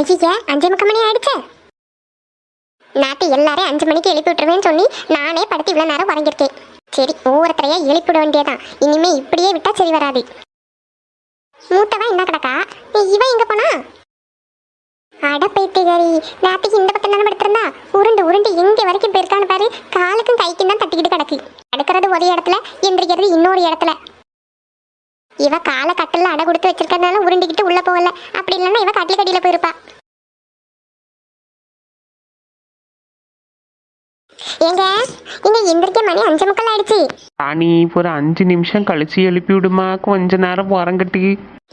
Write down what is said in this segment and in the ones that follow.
ஐயா அஞ்சு முக்க மணி ஆயிடுச்சு. நாட்டு எல்லாரையும் அஞ்சு மணிக்கு எழுப்பி விட்டுருவேன்னு சொல்லி நானே படுத்து இவ்வளோ நேரம் உறங்கியிருக்கேன். சரி ஒவ்வொருத்தரையா எழுப்பி விட வேண்டியதான் இனிமே இப்படியே விட்டா சரி வராது. மூத்தவன் என்ன கிடக்கா? இவன் எங்க போனா? அட பைத்தியகாரி நேத்துக்கு இந்த பக்கம் தானே படுத்திருந்தா? உருண்டு உருண்டு எங்க வரைக்கும் போயிருக்கான்னு பாரு. காலுக்கும் கைக்கும் தான் தட்டிக்கிட்டு கிடக்கு. அடுக்கிறது ஒரு இடத்துல எந்திரிக்கிறது இன்னொரு இடத்துல. இவ காலை கட்டில அடை கொடுத்து வச்சிருக்கறதுனால உருண்டிக்கிட்டு உள்ள போகல. அப்படி இல்லைன்னா இவ கட்டில கடியில போயிருப்பா. ஏங்க இங்க எந்திரிக்க மணி அஞ்சு முக்கால் ஆயிடுச்சு. ராணி ஒரு அஞ்சு நிமிஷம் கழிச்சு எழுப்பி விடுமா? கொஞ்ச நேரம் உறங்கட்டி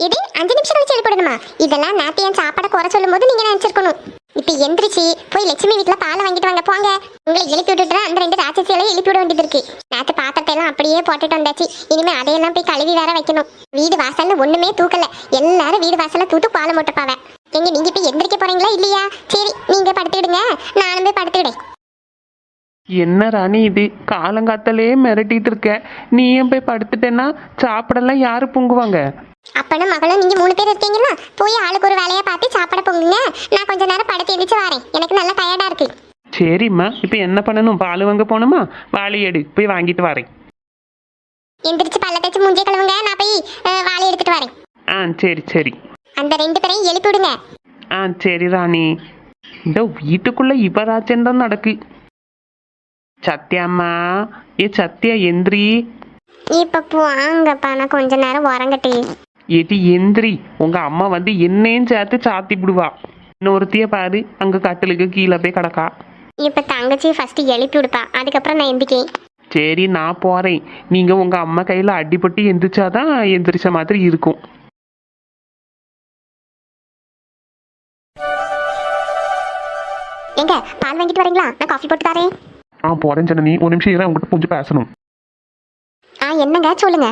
இது அஞ்சு நிமிஷம் கழிச்சு எழுப்பிடணுமா இதெல்லாம் நேத்து என் சாப்பாடை குறை சொல்லும் போது நீங்க நினைச்சிருக்கணும். இப்ப எந்திரிச்சு போய் லட்சுமி வீட்டுல பாலை வாங்கிட்டு வாங்க போங்க. உங்களை எழுப்பி விட்டுட்டு அந்த ரெண்டு ராட்சசியெல்லாம் எழுப்பி விட வேண்டியது இருக்கு. நேத்து பாத்திரத்தை அப்படியே போட்டுட்டு வந்தாச்சு. இனிமே அதையெல்லாம் போய் கழுவி வேற வைக்கணும். வீடு வாசல்ல ஒண்ணுமே தூக்கல. எல்லாரும் வீடு வாசல்ல தூத்து பாலை மூட்டப்பாவ எங்க நீங்க இப்ப எந்திரிக்க போறீங்களா இல்லையா? சரி நீங்க படுத்துக்கிடுங்க. நானும் போய் படுத்துக்கிடேன் என்ன ராணி இது? காலங்காத்தாலே மிரட்டிட்டு இருக்க. நீ ஏன் போய் படுத்துட்டேன்னா சாப்பிடலாம் யாரு பொங்குவாங்க? அப்பனும் மகளும் நீங்க மூணு பேர் இருக்கீங்களா? போய் ஆளுக்கு ஒரு வேலையை பார்த்து சாப்பிட போங்குங்க. நான் கொஞ்ச நேரம் படுத்து எந்திரிச்சு வரேன். எனக்கு நல்லா டயர்டா இருக்கு. சரிம்மா இப்போ என்ன பண்ணணும்? பால் வாங்க போகணுமா? வாளி எடு. போய் வாங்கிட்டு வரேன். எந்திரிச்சு பல்ல தேய்ச்சி மூஞ்சிய கழுவுங்க. நான் போய் வாளி எடுத்துட்டு வரேன். ஆ சரி சரி. அந்த ரெண்டு பேரையும் எழுப்பி விடுங்க. ஆ சரி ராணி. இந்த வீட்டுக்குள்ள இவராஜன் தான் நடக்கு. சத்யாம்மா ஏ சத்யா எந்திரி. இப்ப வாங்கப்பா நான் கொஞ்ச நேரம் உறங்கட்டி. எது எந்திரி. உங்க அம்மா வந்து என்னையும் சேர்த்து சாத்தி விடுவா. இன்னொருத்திய பாரு அங்க கட்டிலுக்கு கீழே போய் கிடக்கா. இப்ப தங்கச்சி ஃபர்ஸ்ட் எழுப்பி விடுப்பா. அதுக்கப்புறம் நான் எந்திக்கேன் சரி நான் போறேன். நீங்க உங்க அம்மா கையில அடிபட்டு எந்திரிச்சாதான் எந்திரிச்ச மாதிரி இருக்கும். எங்க பால் வாங்கிட்டு வரீங்களா? நான் காஃபி போட்டு தரேன். ஆ போறேன் ஜனனி. ஒரு நிமிஷம் இரு உங்ககிட்ட கொஞ்சம் பேசணும். ஆ என்னங்க? சொல்லுங்க.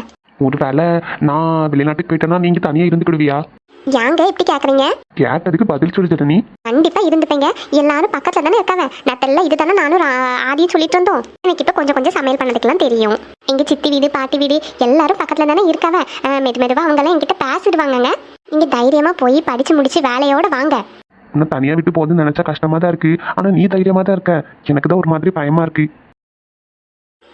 ஒரு வேலை நான் வெளிநாட்டுக்கு போயிட்டேன்னா நீங்க தனியா இருந்துக்கிடுவியா? ஏங்க இப்படி கேக்குறீங்க? கேட்டதுக்கு பதில் சொல்லு ஜனனி. கண்டிப்பா இருந்துப்பேங்க. எல்லாரும் பக்கத்துல தானே இருக்காங்க நத்தெல்லாம் இது தானே நானும் ஆதியும் சொல்லிட்டு இருந்தோம் எனக்கு இப்ப கொஞ்சம் கொஞ்சம் சமையல் பண்ணதுக்கெல்லாம் தெரியும். எங்க சித்தி வீடு பாட்டி வீடு எல்லாரும் பக்கத்துல தானே இருக்காவ. அஹ், மெது மெதுவா அவங்க எல்லாம் என்கிட்ட பேசிடுவாங்கங்க. நீங்க தைரியமா போய் படிச்சு முடிச்சு வேலையோட வாங்க. உன்னை தனியா விட்டு போகுதுன்னு நினைச்சா கஷ்டமா தான் இருக்கு. ஆனா நீ தைரியமா தான் இருக்க. எனக்கு தான் ஒரு மாதிரி பயமா இருக்கு.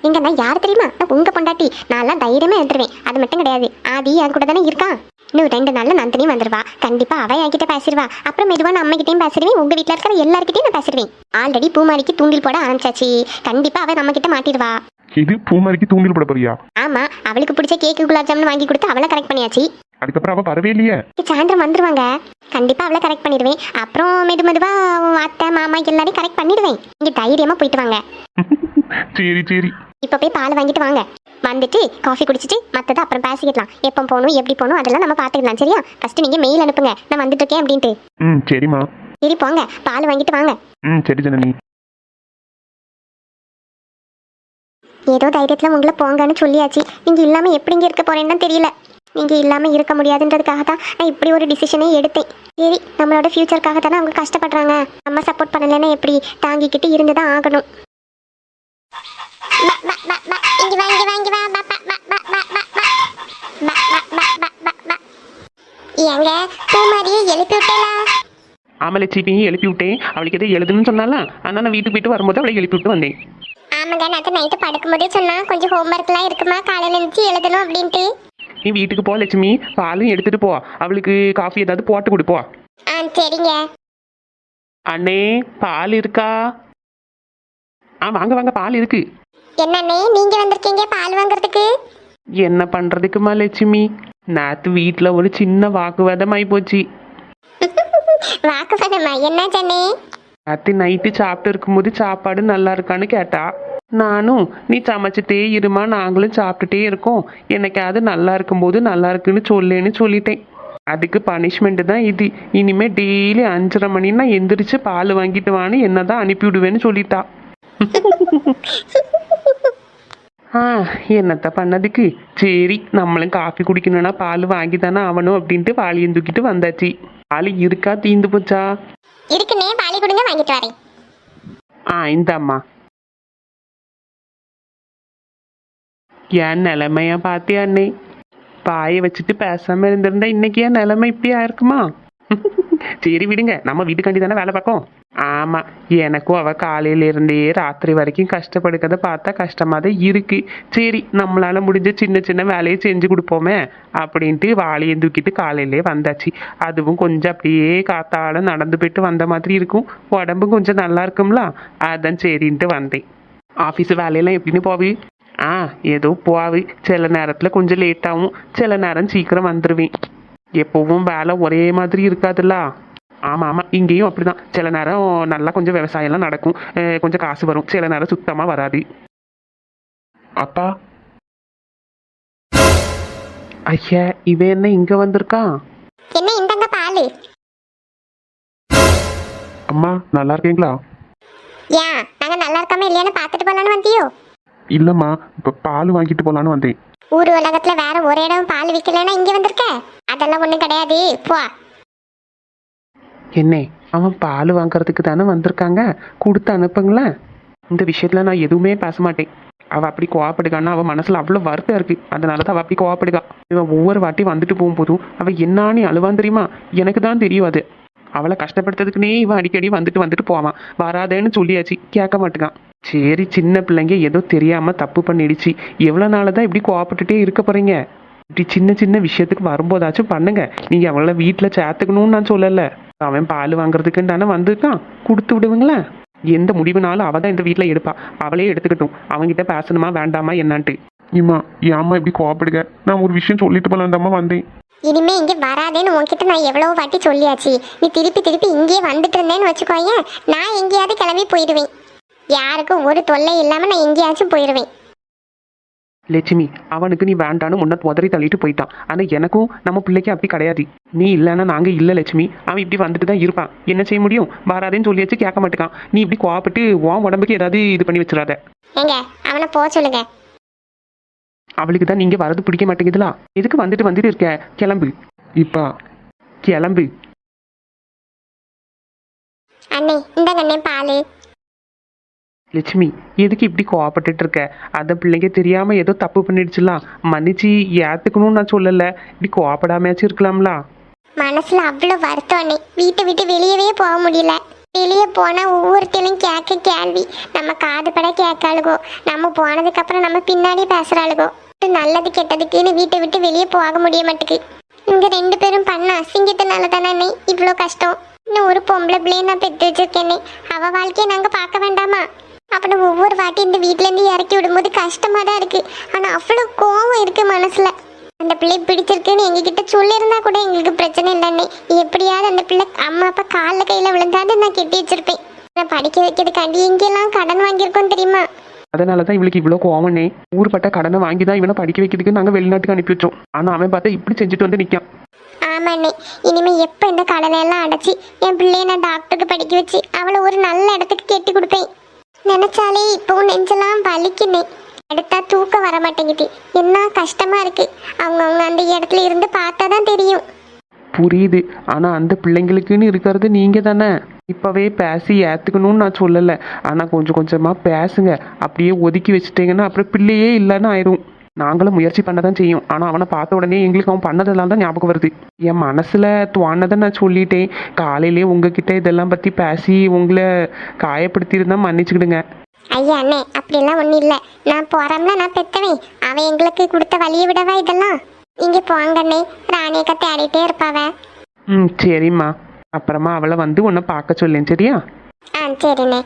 நீங்க நான் யார் தெரியுமா? நான் உங்க பொண்டாட்டி. நான் எல்லாம் தைரியமா எடுத்துருவேன் அது மட்டும் கிடையாது. ஆதி என் கூட தானே இருக்கான் இன்னும் ரெண்டு நாள்ல நந்தினி வந்துருவா. கண்டிப்பா அவ என்கிட்ட பேசிடுவா அப்புறம் மெதுவா நான் அம்மா பேசிடுவேன். உங்க வீட்ல இருக்கிற எல்லார்கிட்டயும் நான் பேசிடுவேன். ஆல்ரெடி பூமாரிக்கு தூண்டில் போட ஆரம்பிச்சாச்சு. கண்டிப்பா அவ நம்ம கிட்ட மாட்டிடுவா. இது பூமாரிக்கு தூண்டில் போட போறியா? ஆமா அவளுக்கு பிடிச்ச கேக்கு குலாப் ஜாமுன் வாங்கி கொடுத்து அவளை கரெக்ட் பண்ணியாச்சு. அதுக்கப்புறம் அவ வரவே இல்லையே. சாயந்தரம் வந்துருவாங்க. கண்டிப்பா அவளை கரெக்ட் பண்ணிடுவேன். அப்புறம் மெது மெதுவா அத்தை மாமா எல்லாரையும் கரெக்ட் பண்ணிடுவேன். நீங்க தைரியமா போயிட்டு வாங்க. சரி சரி. இப்போ போய் பால் வாங்கிட்டு வாங்க. வந்துட்டு காஃபி குடிச்சிட்டு மற்றதை அப்புறம் பேசிக்கலாம் எப்போ போகணும் எப்படி போகணும் அதெல்லாம் நம்ம பார்த்துக்கலாம் சரியா? ஃபர்ஸ்ட் நீங்கள் மெயில் அனுப்புங்க. நான் வந்துட்டு இருக்கேன் அப்படின்ட்டு. ம் சரிம்மா. சரி போங்க. பால் வாங்கிட்டு வாங்க. ம் சரி ஜனனி. ஏதோ தைரியத்தில் உங்களை போங்கன்னு சொல்லியாச்சு. நீங்கள் இல்லாமல் எப்படிங்க இருக்க போறேன்னு தெரியல. நீங்கள் இல்லாமல் இருக்க முடியாதுன்றதுக்காக தான் நான் இப்படி ஒரு டிசிஷனே எடுத்தேன். சரி நம்மளோட ஃப்யூச்சருக்காக தானே அவங்க கஷ்டப்படுறாங்க. நம்ம சப்போர்ட் பண்ணலைன்னா எப்படி? தாங்கிக்கிட்டு இருந்து தான் ஆகணும். ஏங்க பூமாரியை எழுப்பி விட்டேலா ஆமா லட்சுமி எழுப்பி விட்டேன் அவளுக்கு எதோ எழுதுன்னு சொன்னால ஆனால் நான் வீட்டுக்கு போயிட்டு வரும்போது அவளை எழுப்பி விட்டு வந்தேன் ஆமாங்க நேற்று நைட்டு படுக்கும்போதே சொன்னா கொஞ்சம் ஹோம்ஒர்க்லாம் இருக்குமா காலையில் எழுந்துச்சு எழுதணும் அப்படின்ட்டு நீ வீட்டுக்கு போ லட்சுமி பாலும் எடுத்துட்டு போ அவளுக்கு காஃபி ஏதாவது போட்டு கொடுப்போ ஆ சரிங்க அண்ணே பால் இருக்கா ஆ வாங்க வாங்க பால் இருக்கு என்னண்ணே நீங்க வந்திருக்கீங்க பால் வாங்குறதுக்கு? என்ன பண்றதுக்குமா லட்சுமி? நேத்து வீட்டில் ஒரு சின்ன வாக்குவாதம் ஆகி போச்சு. வாக்குவாதமா? என்ன ஜன்னே? நேற்று நைட்டு சாப்பிட்டு இருக்கும்போது சாப்பாடு நல்லா இருக்கான்னு கேட்டா நானும் நீ சமைச்சிட்டே இருமா நாங்களும் சாப்பிட்டுட்டே இருக்கோம். என்னைக்காவது நல்லா இருக்கும்போது நல்லா இருக்குன்னு சொல்லேன்னு சொல்லிட்டேன். அதுக்கு பனிஷ்மெண்ட் தான் இது. இனிமே டெய்லி அஞ்சரை மணின்னா எந்திரிச்சு பால் வாங்கிட்டு வான்னு என்ன தான் அனுப்பிவிடுவேன்னு சொல்லிட்டா. ஆ என்னத்த பண்ணதுக்கு? சரி நம்மளும் காஃபி குடிக்கணும்னா பால் வாங்கி தானே ஆகணும் அப்படின்ட்டு பாலியம் தூக்கிட்டு வந்தாச்சு. பால் இருக்கா தீந்து போச்சா? இருக்குண்ணே பாலி கொடுங்க வாங்கிட்டு வரேன். ஆ இந்தாம்மா. என் நிலைமைய பார்த்தியா அண்ணே? பாயை வச்சுட்டு பேசாம இருந்திருந்தா இன்னைக்கு என் நிலைமை இப்படி ஆயிருக்குமா சரி விடுங்க. நம்ம வீட்டுக்காண்டி தானே வேலை பார்க்கோம். ஆமா எனக்கும் அவ காலையில இருந்தே ராத்திரி வரைக்கும் கஷ்டப்படுக்கிறத பார்த்தா கஷ்டமாக தான் இருக்கு. சரி நம்மளால முடிஞ்ச சின்ன சின்ன வேலையை செஞ்சு கொடுப்போமே அப்படின்ட்டு வாளியை தூக்கிட்டு காலையிலே வந்தாச்சு. அதுவும் கொஞ்சம் அப்படியே காத்தால நடந்து போயிட்டு வந்த மாதிரி இருக்கும். உடம்பு கொஞ்சம் நல்லா இருக்கும்ல? அதான் சரின்ட்டு வந்தேன். ஆஃபீஸ் வேலையெல்லாம் எப்படின்னு போவி? ஆ ஏதோ போவி. சில நேரத்தில் கொஞ்சம் லேட் ஆகும் சில நேரம் சீக்கிரம் வந்துடுவேன் எப்பவும் வேலை ஒரே மாதிரி இருக்காதுல்ல? ஆமாம் ஆமாம் இங்கேயும் அப்படிதான். சில நேரம் நல்லா கொஞ்சம் விவசாயம்லாம் நடக்கும். கொஞ்சம் காசு வரும். சில நேரம் சுத்தமாக வராது. அப்பா. ஐயா இவன் என்ன இங்கே வந்திருக்கான் என்ன இந்தங்க பால். அம்மா நல்லா இருக்கீங்களா? ஏன் நாங்க நல்லா இருக்காம இல்லையான்னு பார்த்துட்டு போலான்னு வந்தியோ? இல்லைம்மா இப்போ பால் வாங்கிட்டு போகலான்னு வந்தேன். ஊர் உலகத்துல வேற ஒரு இடம் பால் விற்கலன்னா இங்க வந்திருக்க? அதெல்லாம் ஒண்ணும் கிடையாது. போ. என்ன அவன் பால் வாங்குறதுக்கு தானே வந்திருக்காங்க? கொடுத்து அனுப்புங்களேன் இந்த விஷயத்துல நான் எதுவுமே பேச மாட்டேன் அவள் அப்படி கோவப்படுகான்னா அவள் மனசில் அவ்வளோ வருத்தம் இருக்கு. அதனால தான் அவள் அப்படி கோவப்படுகா. இவன் ஒவ்வொரு வாட்டி வந்துட்டு போகும்போதும் அவள் என்னான்னு அழுவான் தெரியுமா? எனக்கு தான் தெரியும் அது. அவளை கஷ்டப்படுத்துறதுக்குனே இவன் அடிக்கடி வந்துட்டு வந்துட்டு போவான். வராதேன்னு சொல்லியாச்சு. கேட்க மாட்டேங்கான் சரி சின்ன பிள்ளைங்க ஏதோ தெரியாமல் தப்பு பண்ணிடுச்சு. எவ்வளோ நாள் தான் இப்படி கோவப்பட்டுட்டே இருக்க போகிறீங்க இப்படி சின்ன சின்ன விஷயத்துக்கு வரும்போதாச்சும் பண்ணுங்க. நீங்கள் அவளை வீட்டில் சேர்த்துக்கணும்னு நான் சொல்லலை. அவன் பால் வாங்குறதுக்குன்னு தானே வந்திருக்கான் கொடுத்து விடுவீங்களேன் எந்த முடிவுனாலும் அவ தான் இந்த வீட்டில் எடுப்பா. அவளே எடுத்துக்கட்டும். அவன்கிட்ட பேசணுமா வேண்டாமா என்னான்ட்டு. இம்மா ஏம்மா இப்படி கோவப்படுங்க நான் ஒரு விஷயம் சொல்லிட்டு போலான்டாம்மா வந்தேன். இனிமே இங்க வராதேன்னு உன்கிட்ட நான் எவ்வளவு வாட்டி சொல்லியாச்சு. நீ திருப்பி திருப்பி இங்கேயே வந்துட்டு இருந்தேன்னு வச்சுக்கோயேன். நான் எங்கேயாவது கிளம்பி போயிடுவேன். யாருக்கும் ஒரு தொல்லை இல்லாம நான் எங்கேயாச்சும் போயிடுவேன் லட்சுமி அவனுக்கு நீ வேண்டான்னு முன்ன உதறி தள்ளிட்டு போயிட்டான். ஆனா எனக்கும் நம்ம பிள்ளைக்கு அப்படி கிடையாது. நீ இல்லைன்னா நாங்க இல்ல லட்சுமி. அவன் இப்படி வந்துட்டு தான் இருப்பான். என்ன செய்ய முடியும்? வராதேன்னு சொல்லியாச்சு கேட்க மாட்டேக்கான். நீ இப்படி கோவப்பட்டு உன் உடம்புக்கு ஏதாவது இது பண்ணி வச்சிடாத. அவனை போக சொல்லுங்க. அவளுக்கு தான் நீங்க வரது பிடிக்க மாட்டேங்குதுல? எதுக்கு வந்துட்டு வந்துட்டு இருக்க? கிளம்பு. இப்பா கிளம்பு. அண்ணே இந்த பால். லட்சுமி எதுக்கு இப்படி கோவப்பட்டுட்டு இருக்க அந்த பிள்ளைங்க தெரியாம ஏதோ தப்பு பண்ணிடுச்சுலாம் மன்னிச்சு ஏத்துக்கணும்னு நான் சொல்லல. இப்படி கோவப்படாமையாச்சும் இருக்கலாம்ல? மனசுல அவ்வளவு வருத்தம் அண்ணே வீட்டை விட்டு வெளியவே போக முடியல. வெளியே போனா ஒவ்வொருத்தையும் கேட்க கேள்வி. நம்ம காது பட கேட்காளுகோ நம்ம போனதுக்கு அப்புறம் நம்ம பின்னாடி பேசுறாளுகோ. நல்லது கெட்டதுக்குன்னு வீட்டை விட்டு வெளியே போக முடிய மாட்டுக்கு. இங்க ரெண்டு பேரும் பண்ண அசிங்கத்தினால தானே அண்ணே இவ்வளோ கஷ்டம். இன்னும் ஒரு பொம்பளை பிள்ளைய நான் பெற்று வச்சிருக்கேனே. அவ வாழ்க்கையை நாங்க பார்க்க வேண்டாமா? அவனை ஒவ்வொரு வாட்டி இந்த வீட்ல இருந்து இறக்கி விடும்போது கஷ்டமா தான் இருக்கு. ஆனா அவ்வளவு கோவம் இருக்கு மனசுல. அந்த பிள்ளை பிடிச்சிருக்குன்னு எங்ககிட்ட சொல்லியிருந்தா கூட எங்களுக்கு பிரச்சனை இல்லைன்னே எப்படியாவது அந்த பிள்ளை அம்மா அப்பா காலில் கையில் விழுந்தாது நான் கெட்டி வச்சிருப்பேன். நான் படிக்க வைக்கிறதுக்காண்டி எங்கெல்லாம் கடன் வாங்கியிருக்கோம் தெரியுமா? அதனால தான் இவளுக்கு இவ்வளோ கோவனே ஊர்பட்ட கடனை வாங்கி தான் இவனை படிக்க வைக்கிறதுக்கு நாங்கள் வெளிநாட்டுக்கு அனுப்பி வச்சோம். ஆனால் அவன் பார்த்தா இப்படி செஞ்சுட்டு வந்து நிற்கான் ஆமாண்ணே இனிமே எப்போ இந்த கடனை எல்லாம் அடைச்சி என் பிள்ளைய நான் டாக்டருக்கு படிக்க வச்சு அவளை ஒரு நல்ல இடத்துக்கு கெட்டி கொடுப்பேன். நினைச்சாலே இப்போ நெஞ்செல்லாம் வலிக்குனே எடுத்தா தூக்கம் வர மாட்டேங்குது என்ன கஷ்டமா இருக்கு. அவங்கவுங்க அந்த இடத்துல இருந்து பார்த்தா தான் தெரியும். புரியுது. ஆனால் அந்த பிள்ளைங்களுக்குன்னு இருக்கிறது நீங்கள் தானே. இப்போவே பேசி ஏற்றுக்கணும்னு நான் சொல்லலை. ஆனால் கொஞ்சம் கொஞ்சமாக பேசுங்க. அப்படியே ஒதுக்கி வச்சுட்டீங்கன்னா அப்புறம் பிள்ளையே இல்லைன்னு ஆயிடும் நாங்களும் முயற்சி பண்ண தான் செய்யும். ஆனால் அவனை பார்த்த உடனே எங்களுக்கு அவன் பண்ணதெல்லாம் தான் ஞாபகம் வருது. என் மனசில் தோணதை நான் சொல்லிட்டேன். காலையிலே உங்ககிட்ட இதெல்லாம் பற்றி பேசி உங்களை காயப்படுத்தியிருந்தா மன்னிச்சுக்கிடுங்க. ஐயா அண்ணே அப்படிலாம் ஒன்றும் இல்லை. நான் போகிறோம்னா நான் பெத்தவன். அவன் எங்களுக்கு கொடுத்த வழியை விடவா இதெல்லாம்? இங்கே போங்கண்ணே ராணியக்கா தேடிட்டே இருப்பாவ. ம் சரிம்மா. அப்புறமா அவளை வந்து உன்னை பார்க்க சொல்லேன் சரியா? ஆ சரிண்ணே.